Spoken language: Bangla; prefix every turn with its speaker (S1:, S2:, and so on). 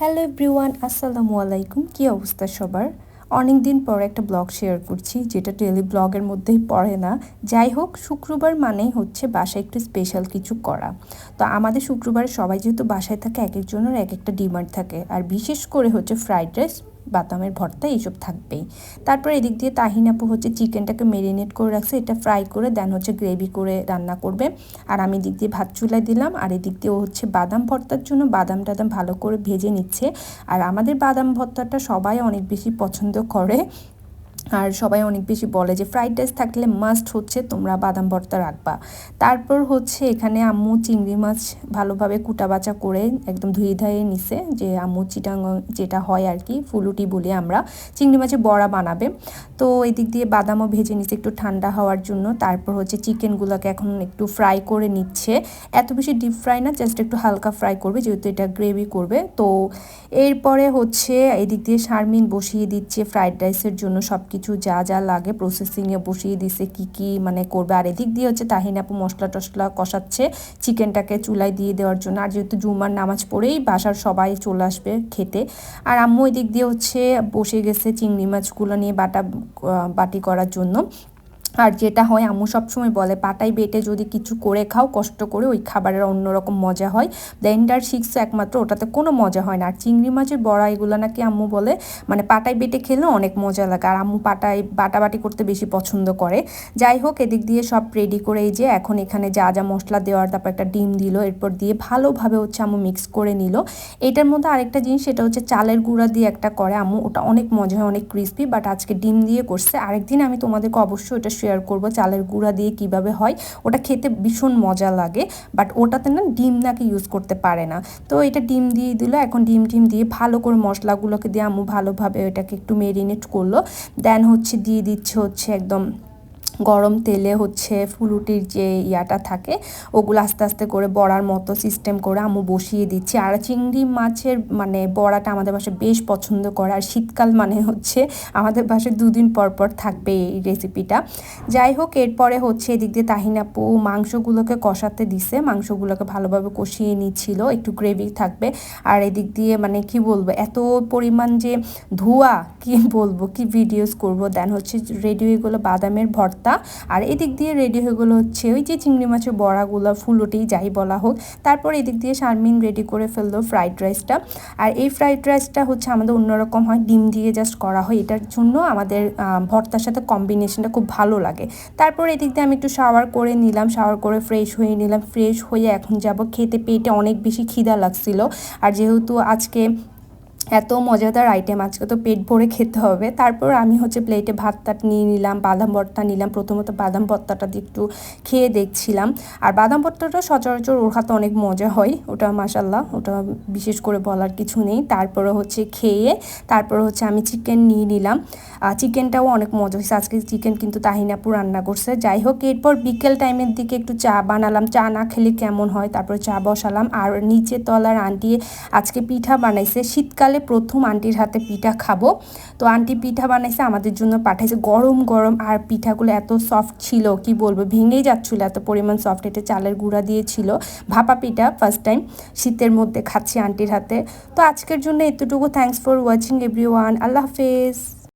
S1: হ্যালো এভরিওয়ান, আসসালামু আলাইকুম। কী অবস্থা সবার? অনেক দিন পর একটা ব্লগ শেয়ার করছি, যেটা টেলি ব্লগের মধ্যেই পড়ে না। যাই হোক, শুক্রবার মানেই হচ্ছে বাসায় একটু স্পেশাল কিছু করা। তো আমাদের শুক্রবার সবাই যেহেতু বাসায় থাকে, এক একজনের এক একটা ডিমান্ড থাকে। আর বিশেষ করে হচ্ছে ফ্রাইড রাইস বাদামের ভর্তা এইসব থাকবেই। তারপর এদিক দিয়ে তাহিন আপু হচ্ছে চিকেনটাকে মেরিনেট করে রাখছে, এটা ফ্রাই করে দেন হচ্ছে গ্রেভি করে রান্না করবে। আর আমি এদিক দিয়ে ভাত চুলায় দিলাম, আর এদিক দিয়ে ও হচ্ছে বাদাম ভর্তার জন্য বাদাম টাদাম ভালো করে ভেজে নিচ্ছে। আর আমাদের বাদাম ভর্তাটা সবাই অনেক বেশি পছন্দ করে। আর সবাই অনেক বেশি বলে যে ফ্রাইড রাইস থাকলে মাস্ট হচ্ছে তোমরা বাদাম ভর্তা রাখবা। তারপর হচ্ছে এখানে আম্মু চিংড়ি মাছ ভালোভাবে কুটা বাচা করে একদম ধুয়ে ধুয়ে নিছে যে আম্মু চিটাং যেটা হয় আর কি, ফুলুটি বলি আমরা, চিংড়ি মাছের বড়া বানাবে। তো এদিক দিয়ে বাদামও ভেজে নিচ্ছে একটু ঠান্ডা হওয়ার জন্য। তারপর হচ্ছে চিকেনগুলোকে এখন একটু ফ্রাই করে নিচ্ছে। এত বেশি ডিপ ফ্রাই না জাস্ট একটু হালকা ফ্রাই করবে যেহেতু এটা গ্রেভি করবে। তো এরপরে হচ্ছে এদিক দিয়ে শারমিন বসিয়ে দিচ্ছে ফ্রাইড রাইসের জন্য সব কিছু যা যা লাগে প্রসেসিংয়ে বসিয়ে দিছে, কি কি মানে করবে। আর এদিক দিয়ে হচ্ছে তাহিন আপু মশলা টশলা কষাচ্ছে চিকেনটাকে চুলায় দিয়ে দেওয়ার জন্য। আর যেহেতু জুমার নামাজ পড়েই বাসার সবাই চলে আসবে খেতে। আর আম্মু এদিক দিয়ে হচ্ছে বসে গেছে চিংড়ি মাছগুলো নিয়ে বাটা বাটি করার জন্য। আর যেটা হয়, আম্মু সবসময় বলে পাটাই বেটে যদি কিছু করে খাও, কষ্ট করে ওই খাবারের অন্যরকম মজা হয়। ব্লেন্ডার শিখছে একমাত্র ওটাতে কোনো মজা হয় না। আর চিংড়ি মাছের বড়া এগুলো নাকি আম্মু বলে মানে পাটাই বেটে খেলে অনেক মজা লাগে। আর আম্মু পাটায় বাটাবাটি করতে বেশি পছন্দ করে। যাই হোক, এদিক দিয়ে সব রেডি করে এই যে, এখন এখানে যা যা মশলা দেওয়ার, তারপর একটা ডিম দিল, এরপর দিয়ে ভালোভাবে হচ্ছে আম্মু মিক্স করে নিল। এটার মধ্যে আরেকটা জিনিস, সেটা হচ্ছে চালের গুঁড়া দিয়ে একটা করে। আম্মু, ওটা অনেক মজা হয়, অনেক ক্রিস্পি বাট আজকে ডিম দিয়ে করছে। আরেকদিন আমি তোমাদেরকে অবশ্যই ওটা শেয়ার করব, চালের গুঁড়া দিয়ে কীভাবে হয়, ওটা খেতে ভীষণ মজা লাগে বাট ওটাতে না ডিম নাকি ইউজ করতে পারে না। তো এটা ডিম দিয়ে দিল, এখন ডিম টিম দিয়ে ভালো করে মশলাগুলোকে দিয়ে আমু ভালোভাবে ওটাকে একটু মেরিনেট করল দেন হচ্ছে দিয়ে দিচ্ছে হচ্ছে একদম গরম তেলে হচ্ছে ফুলুটির যে ইয়াটা থাকে, ওগুলো আস্তে আস্তে করে বড়ার মতো সিস্টেম করে আম্মু বসিয়ে দিচ্ছি। আর চিংড়ি মাছের মানে বড়াটা আমাদের বাসায় বেশ পছন্দ করে। আর শীতকাল মানে হচ্ছে আমাদের বাসায় দুদিন পর পর থাকবে এই রেসিপিটা যাই হোক, এরপরে হচ্ছে এদিক দিয়ে তাহিনাপু মাংসগুলোকে কষাতে দিছে। মাংসগুলোকে ভালোভাবে কষিয়ে নিচ্ছিল, একটু গ্রেভি থাকবে। আর এদিক দিয়ে মানে কি বলব, এত পরিমাণ যে ধোয়া, কি বলব, কি ভিডিওস করব। দেন হচ্ছে রেডি হয়ে গেলো বাদামের ভর্তা। ভর্তা আর এদিক দিয়ে রেডি হয়ে গেলো হচ্ছে ওই যে চিংড়ি মাছের বড়াগুলো ফুলোটেই যাই বলা হোক। তারপর এদিক দিয়ে শারমিন রেডি করে ফেলল ফ্রাইড রাইসটা আর এই ফ্রাইড রাইসটা হচ্ছে আমাদের অন্যরকম হয়, ডিম দিয়ে জাস্ট করা হয়। এটার জন্য আমাদের ভর্তার সাথে কম্বিনেশনটা খুব ভালো লাগে। তারপর এদিক দিয়ে আমি একটু শাওয়ার করে নিলাম শাওয়ার করে ফ্রেশ হয়ে নিলাম। ফ্রেশ হয়ে এখন যাব, খেতে পেটে অনেক বেশি খিদা লাগছিল। আর যেহেতু আজকে এত মজাদার আইটেম আজকে তো পেট ভরে খেতে হবে। তারপর আমি হচ্ছে প্লেটে ভাত টাত নিয়ে নিলাম, বাদাম ভর্তা নিলাম, প্রথমত বাদাম ভর্তাটা একটু খেয়ে দেখছিলাম। আর বাদাম ভর্তাটা সচরাচর ওর হাতে অনেক মজা হয়, ওটা মাসাল্লাহ ওটা বিশেষ করে বলার কিছু নেই। তারপরে হচ্ছে খেয়ে, তারপরে হচ্ছে আমি চিকেন নিয়ে নিলাম। চিকেনটাও অনেক মজা হয়েছে। আজকে চিকেন কিন্তু তাহিনাপু রান্না করছে। যাই হোক, এরপর বিকেল টাইমের দিকে একটু চা বানালাম। চা না খেলে কেমন হয়? তারপর চা বসালাম। আর নিচে তলার আন্টি আজকে পিঠা বানাইছে। শীতকালে প্রথম আন্টির হাতে পিঠা খাব। তো আন্টি পিঠা বানাইছে, আমাদের জন্য পাঠাইছে গরম গরম। আর পিঠাগুলো এত সফট ছিল, কি বলব, ভেঙেই যাচ্ছিল, এত পরিমাণ সফট এটা চালের গুঁড়া দিয়েছিল ভাপা পিঠা ফার্স্ট টাইম শীতের মধ্যে খাচ্ছি আন্টির হাতে। তো আজকের জন্য এতটুকু। Thanks for watching everyone আল্লাহ হাফেজ।